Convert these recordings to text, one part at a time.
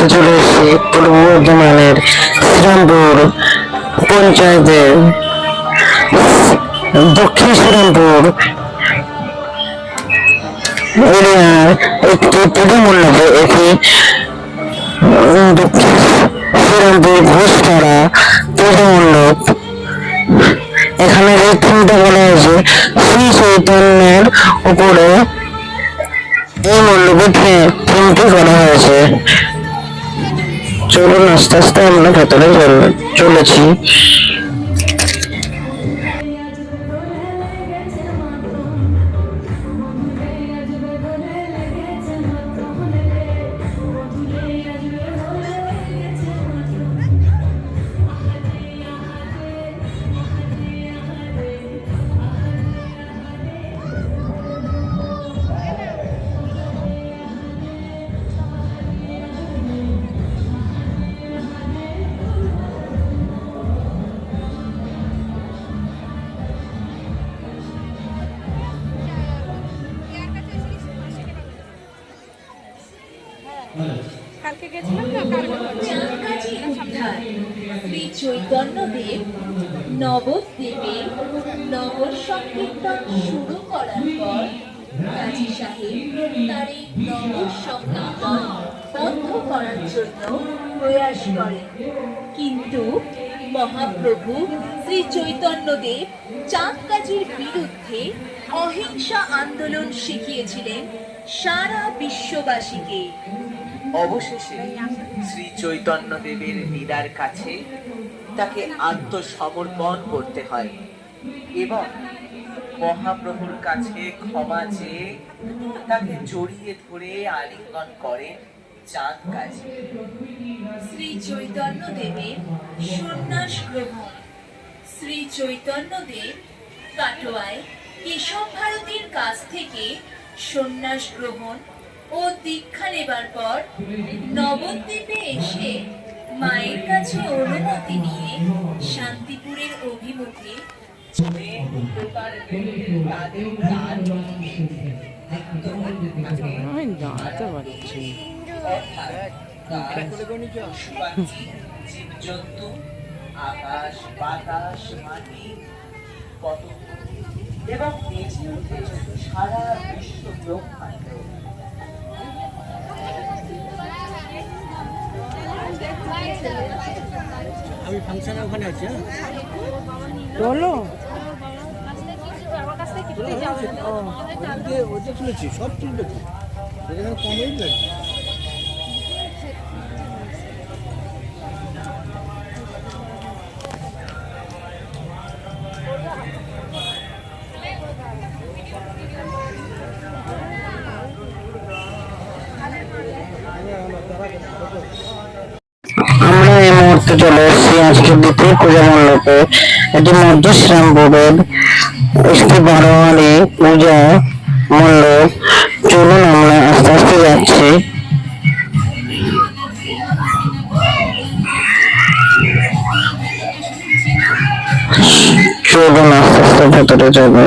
মুহূর্তে চলে এসেছি পূর্ব বর্ধমানের শ্রীরামপুর পঞ্চায়েতের দক্ষিণ শ্রীরামপুর এরিয়ার একটি এটি উম, দক্ষিণ শ্রীরামপুর ঘোষপাড়া মণ্ডপ এখানে যে থিমটা বলা হয়েছে শ্রী চৈতন্যের উপরে এই মণ্ডপে থিমটি করা হয়েছে। চলুন আস্তে আস্তে আমরা ভেতরে চল- চলেছি। বন্ধ করার জন্য প্রয়াস করেন। কিন্তু মহাপ্রভু শ্রী চৈতন্যদেব চাঁদগাজির বিরুদ্ধে অহিংসা আন্দোলন শিখিয়েছিলেন। সারা বিশ্ববাসীকে। অবশেষে শ্রী চৈতন্য দেবের লীলার কাছে তাকে আত্মসমর্পণ করতে হয় এবং মহাপ্রভুর কাছে ক্ষমা চেয়ে তাকে জড়িয়ে ধরে আলিঙ্গন করেন চাঁদ কাজী শ্রী চৈতন্য দেবের সন্ন্যাস গ্রহণ। শ্রী চৈতন্য দেব কাটোয়ায় কেশব ভারতীর কাছ থেকে সন্ন্যাস গ্রহণ ও দীক্ষা নেবার পর নবদ্বীপে এসে মায়ের কাছে অনুমতি নিয়ে শান্তিপুরের অভিমুখে জীবজন্তু আকাশ বাতাস মাটি পতঙ্গ এবং বেঁচে উঠে সারা বিশ্ব ব্রহ্মাণ্ড আমি ফাংশনে ওখানে আছি হ্যাঁ বলো সব তুলবে তো এখানে কমেই লাগবে আমরা এই মুহূর্তে চলে এসেছি আজকে দ্বিতীয় পূজা মণ্ডপে। এটি মধ্য শ্রীরামপুরের একটি বারোয়ারি পূজা মণ্ডপ। চলুন আমরা আস্তে আস্তে যাচ্ছি। চলুন আস্তে আস্তে ভেতরে যাবে।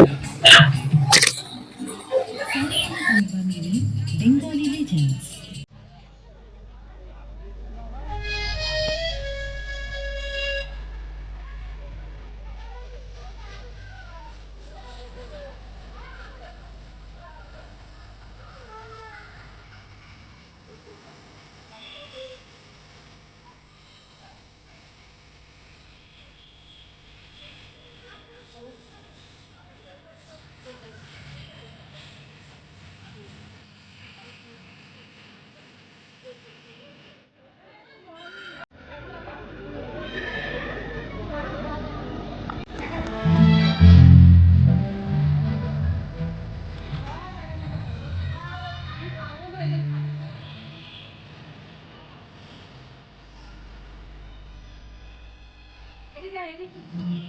বাইরে কি?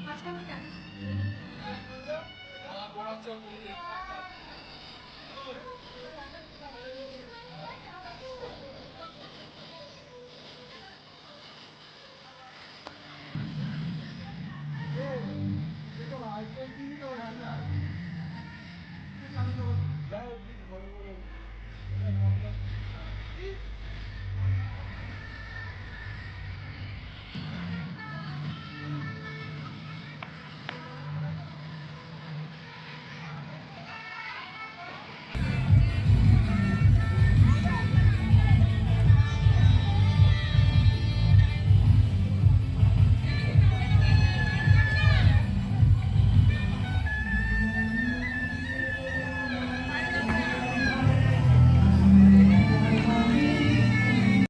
মাথা